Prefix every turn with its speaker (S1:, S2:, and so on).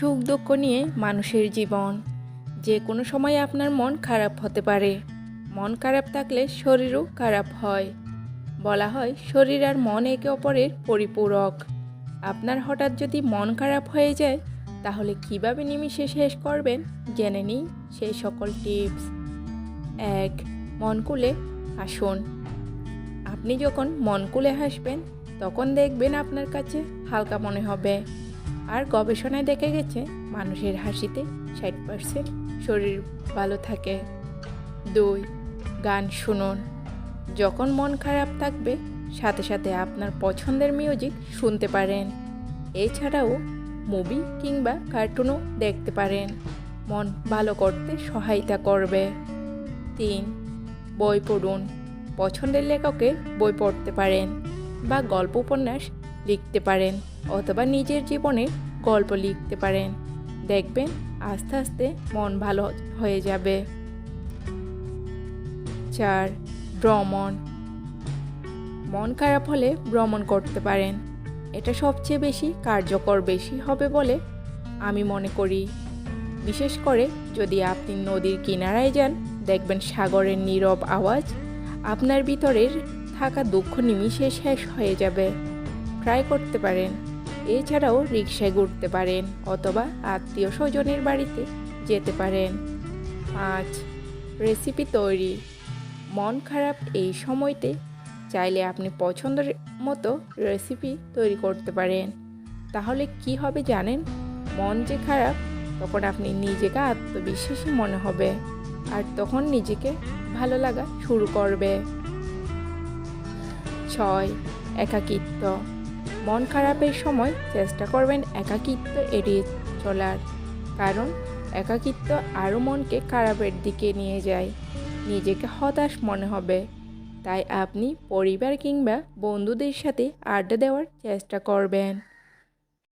S1: সুখ দুঃখ নিয়ে মানুষের জীবন। যে কোনো সময় আপনার মন খারাপ হতে পারে। মন খারাপ থাকলে শরীরও খারাপ হয়। বলা হয়, শরীর আর মন একে অপরের পরিপূরক। আপনার হঠাৎ যদি মন খারাপ হয়ে যায়, তাহলে কীভাবে নিমিশে শেষ করবেন জেনে নিই সেই সকল টিপস। এক, মন খুলে হাসুন। আপনি যখন মন খুলে হাসবেন, তখন দেখবেন আপনার কাছে হালকা মনে হবে। আর গবেষণায় দেখা গেছে, মানুষের হাসিতে ষাট পার্সেন্ট শরীর ভালো থাকে। দুই, গান শুনুন। যখন মন খারাপ থাকবে, সাথে সাথে আপনার পছন্দের মিউজিক শুনতে পারেন। এছাড়াও মুভি কিংবা কার্টুনও দেখতে পারেন। মন ভালো করতে সহায়তা করবে। তিন, বই পড়ুন। পছন্দের লেখকের বই পড়তে পারেন বা গল্প উপন্যাস লিখতে পারেন। অথবা নিজের জীবনের গল্প লিখতে পারেন। দেখবেন আস্তে আস্তে মন ভালো হয়ে যাবে। চার, ভ্রমণ। মন খারাপ হলে ভ্রমণ করতে পারেন। এটা সবচেয়ে বেশি কার্যকর বেশি হবে বলে আমি মনে করি। বিশেষ করে যদি আপনি নদীর কিনারায় যান, দেখবেন সাগরের নীরব আওয়াজ আপনার ভিতরের থাকা দুঃখ নিমিশে শেষ হয়ে যাবে। ট্রাই করতে পারেন। এছাড়াও রিক্সায় ঘুরতে পারেন অথবা আত্মীয় স্বজনের বাড়িতে যেতে পারেন। পাঁচ রেসিপি তৈরি। মন খারাপ এই সময়তে চাইলে আপনি পছন্দের মতো রেসিপি তৈরি করতে পারেন। তাহলে কি হবে জানেন? মন যে খারাপ, তখন আপনি নিজেকে আত্মবিশ্বাসী মনে হবে আর তখন নিজেকে ভালো লাগা শুরু করবে। ছয়, একাকিত্ব। মন খারাপের সময় চেষ্টা করবেন একাকিত্ব এড়িয়ে চলার। কারণ একাকিত্ব আরও মনকে খারাপের দিকে নিয়ে যায়। নিজেকে হতাশ মনে হবে। তাই আপনি পরিবার কিংবা বন্ধুদের সাথে আড্ডা দেওয়ার চেষ্টা করবেন।